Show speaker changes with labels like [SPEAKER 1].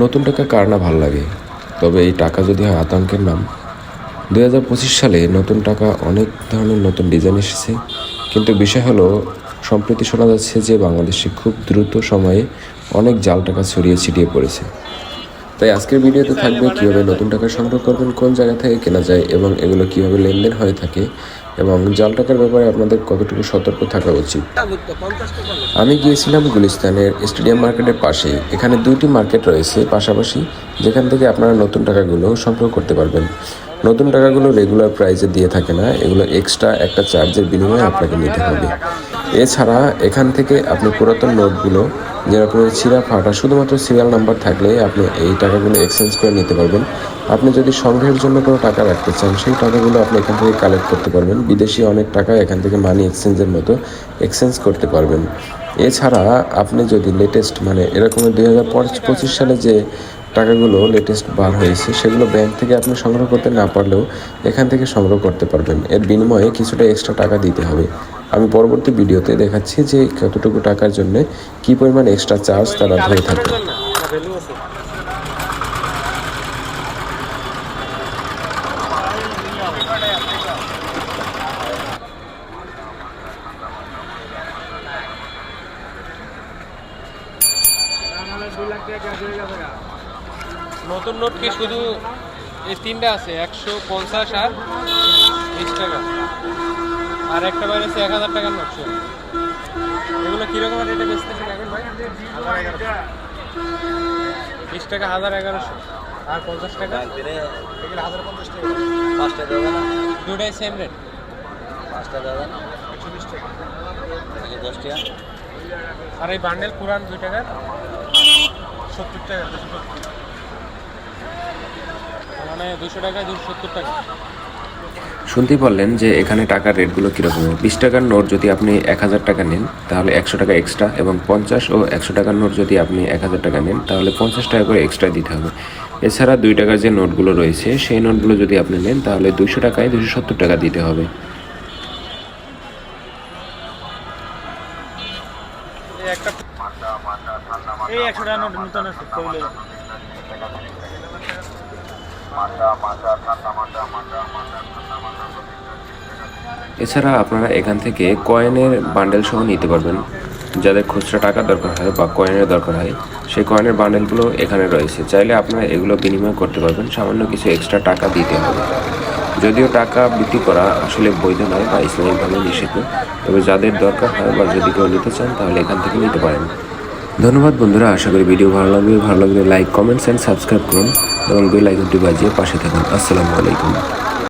[SPEAKER 1] নতুন টাকা কার না ভালো লাগে? তবে এই টাকা যদি হয় আতঙ্কের নাম। দুই হাজার পঁচিশ সালে নতুন টাকা অনেক ধরনের নতুন ডিজাইন এসেছে। কিন্তু বিষয় হলো, সম্প্রতি শোনা যাচ্ছে যে বাংলাদেশে খুব দ্রুত সময়ে অনেক জাল টাকা ছড়িয়ে ছিটিয়ে পড়েছে। তাই আজকের ভিডিওতে থাকবে কীভাবে নতুন টাকা সংগ্রহ করবেন, কোন জায়গা থেকে কেনা যায় এবং এগুলো কীভাবে লেনদেন হয়ে থাকে এবং জাল টাকার ব্যাপারে আপনাদের কতটুকু সতর্ক থাকা উচিত। আমি গিয়েছিলাম গুলিস্তানের স্টেডিয়াম মার্কেটের পাশে এখানে দুইটি মার্কেট রয়েছে পাশাপাশি, যেখান থেকে আপনারা নতুন টাকাগুলো সংগ্রহ করতে পারবেন। নতুন টাকাগুলো রেগুলার প্রাইসে দিয়ে থাকে না, এগুলো এক্সট্রা একটা চার্জের বিনিময়ে আপনাকে নিতে হবে। এছাড়া এখান থেকে আপনি পুরাতন নোটগুলো, যেরকম ছিঁড়া ফাটা, শুধুমাত্র সিরিয়াল নাম্বার থাকলে আপনি এই টাকাগুলো এক্সচেঞ্জ করে নিতে পারবেন। আপনি যদি সংগ্রহের জন্য কোনো টাকা রাখতে চান, সেই টাকাগুলো আপনি এখান থেকে কালেক্ট করতে পারবেন। বিদেশি অনেক টাকা এখান থেকে মানি এক্সচেঞ্জের মতো এক্সচেঞ্জ করতে পারবেন। এছাড়া আপনি যদি লেটেস্ট মানে এরকম দুই হাজার পঁচিশ সালে যে টাকাগুলো লেটেস্ট বার হয়েছে, সেগুলো ব্যাংক থেকে আপনি সংগ্রহ করতে না পারলেও এখান থেকে সংগ্রহ করতে পারবেন। এর বিনিময়ে কিছুটা এক্সট্রা টাকা দিতে হবে। আমি পরবর্তী ভিডিওতে দেখাচ্ছি যে কতটুকু টাকার জন্য কী পরিমাণ এক্সট্রা চার্জ তারা ধরে থাকে
[SPEAKER 2] নতুন নোট কি শুধু এই তিনটা আছে? একশো পঞ্চাশ আর বিশ টাকা। আর একটা বাইরে আছে এক হাজার টাকার নোট শুধু এগুলো কীরকম রেটে বেচতেছে এখন বিশ টাকা, হাজার এগারোশো। আর পঞ্চাশ টাকা? হাজার পঞ্চাশ টাকা
[SPEAKER 3] পাঁচটা দেবে না
[SPEAKER 2] দুটাই সেম রেট
[SPEAKER 3] পাঁচটা দেবে না
[SPEAKER 2] একশো বিশ টাকা
[SPEAKER 3] দশ টাকা
[SPEAKER 2] আর এই বান্ডেল পুরান দুই টাকার? সত্তর টাকা দুশো সত্তর। মানে দুশো টাকায় দুশো সত্তর টাকা।
[SPEAKER 1] শুনতেই পারলেন যে এখানে টাকার রেটগুলো কীরকম। বিশ টাকার নোট যদি আপনি এক হাজার টাকা নেন তাহলে একশো টাকা এক্সট্রা এবং পঞ্চাশ ও একশো টাকার নোট যদি আপনি এক হাজার টাকা নেন তাহলে পঞ্চাশ টাকা করে এক্সট্রা দিতে হবে। এছাড়া দুই টাকার যে নোটগুলো রয়েছে সেই নোটগুলো যদি আপনি নেন তাহলে দুশো টাকায় দুশো সত্তর টাকা দিতে হবে।
[SPEAKER 2] একটা এই একশো নোট আছে কইলে
[SPEAKER 1] এছাড়া আপনারা এখান থেকে কয়েনের বান্ডেল সহ নিতে পারবেন। যাদের খুচরা টাকা দরকার হয় বা কয়েনের দরকার হয়, সেই কয়েনের বান্ডেলগুলো এখানে রয়েছে। চাইলে আপনারা এগুলো বিনিময় করতে পারবেন। সামান্য কিছু এক্সট্রা টাকা দিতে হবে। যদিও টাকা বিক্রি করা আসলে বৈধ নয় বা ইসলামিকভাবে নিষিদ্ধ, তবে যাদের দরকার হয় বা যদি কেউ নিতে চান, তাহলে এখান থেকে নিতে পারেন। ধন্যবাদ বন্ধুরা, আশা করি ভিডিও ভালো লাগবে। ভালো লাগলে লাইক, কমেন্টস অ্যান্ড সাবস্ক্রাইব করুন। এবং বেল আইকনটি বাজিয়ে পাশে থাকুন। আসসালামু আলাইকুম।